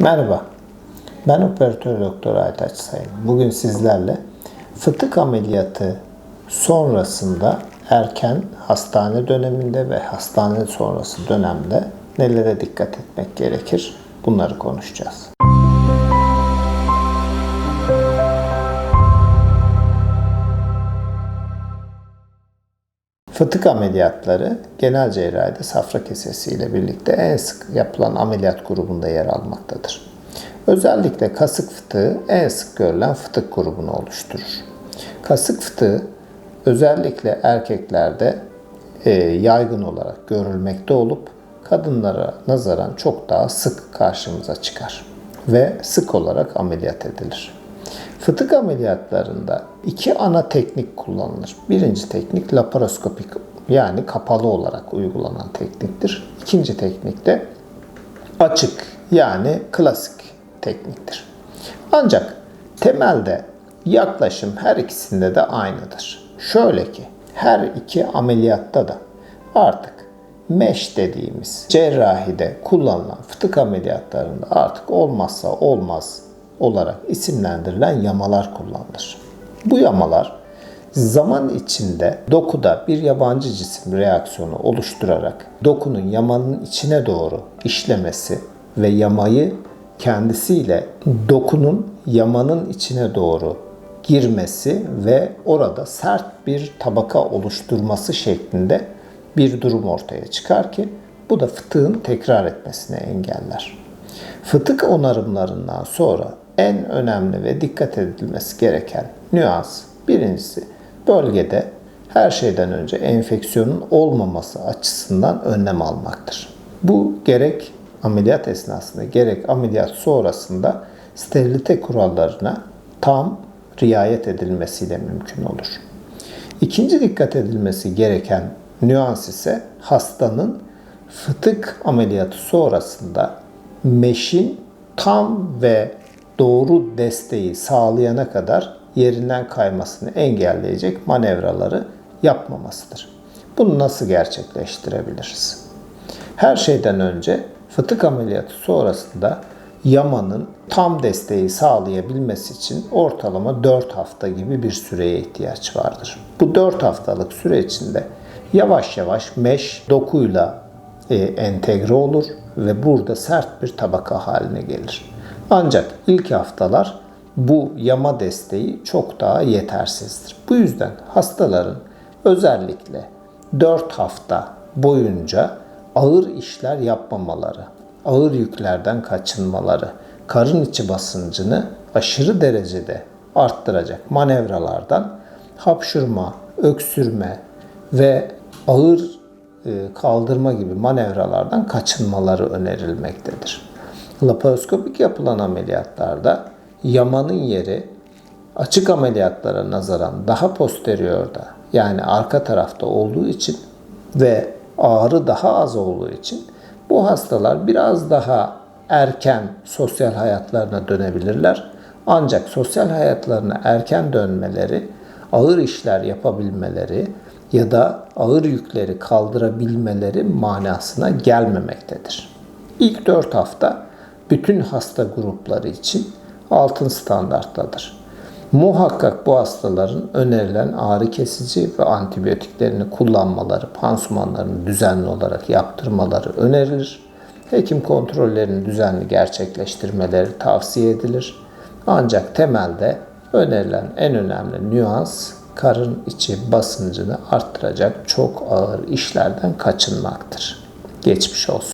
Merhaba, ben operatör doktor Aytaç Sayın. Bugün sizlerle fıtık ameliyatı sonrasında erken hastane döneminde ve hastane sonrası dönemde nelere dikkat etmek gerekir? Bunları konuşacağız. Fıtık ameliyatları genel cerrahide safra kesesi birlikte en sık yapılan ameliyat grubunda yer almaktadır. Özellikle kasık fıtığı en sık görülen fıtık grubunu oluşturur. Kasık fıtığı özellikle erkeklerde e, yaygın olarak görülmekte olup kadınlara nazaran çok daha sık karşımıza çıkar ve sık olarak ameliyat edilir. Fıtık ameliyatlarında iki ana teknik kullanılır. Birinci teknik laparoskopik yani kapalı olarak uygulanan tekniktir. İkinci teknik de açık yani klasik tekniktir. Ancak temelde yaklaşım her ikisinde de aynıdır. Şöyle ki her iki ameliyatta da artık mesh dediğimiz cerrahide kullanılan fıtık ameliyatlarında artık olmazsa olmaz olarak isimlendirilen yamalar kullanılır. Bu yamalar zaman içinde dokuda bir yabancı cisim reaksiyonu oluşturarak dokunun yamanın içine doğru işlemesi ve yamayı kendisiyle dokunun yamanın içine doğru girmesi ve orada sert bir tabaka oluşturması şeklinde bir durum ortaya çıkar ki bu da fıtığın tekrar etmesini engeller. Fıtık onarımlarından sonra en önemli ve dikkat edilmesi gereken nüans birincisi bölgede her şeyden önce enfeksiyonun olmaması açısından önlem almaktır. Bu gerek ameliyat esnasında gerek ameliyat sonrasında sterilite kurallarına tam riayet edilmesiyle mümkün olur. İkinci dikkat edilmesi gereken nüans ise hastanın fıtık ameliyatı sonrasında meşin tam ve doğru desteği sağlayana kadar yerinden kaymasını engelleyecek manevraları yapmamasıdır. Bunu nasıl gerçekleştirebiliriz? Her şeyden önce fıtık ameliyatı sonrasında yamanın tam desteği sağlayabilmesi için ortalama 4 hafta gibi bir süreye ihtiyaç vardır. Bu 4 haftalık süre içinde yavaş yavaş mesh dokuyla e, entegre olur ve burada sert bir tabaka haline gelir. Ancak ilk haftalar bu yama desteği çok daha yetersizdir. Bu yüzden hastaların özellikle 4 hafta boyunca ağır işler yapmamaları, ağır yüklerden kaçınmaları, karın içi basıncını aşırı derecede arttıracak manevralardan hapşurma, öksürme ve ağır e, kaldırma gibi manevralardan kaçınmaları önerilmektedir. Laparoskopik yapılan ameliyatlarda yamanın yeri açık ameliyatlara nazaran daha posteriorda yani arka tarafta olduğu için ve ağrı daha az olduğu için bu hastalar biraz daha erken sosyal hayatlarına dönebilirler. Ancak sosyal hayatlarına erken dönmeleri, ağır işler yapabilmeleri ya da ağır yükleri kaldırabilmeleri manasına gelmemektedir. İlk 4 hafta bütün hasta grupları için altın standarttadır. Muhakkak bu hastaların önerilen ağrı kesici ve antibiyotiklerini kullanmaları, pansumanlarını düzenli olarak yaptırmaları önerilir. Hekim kontrollerini düzenli gerçekleştirmeleri tavsiye edilir. Ancak temelde önerilen en önemli nüans karın içi basıncını arttıracak çok ağır işlerden kaçınmaktır. Geçmiş olsun.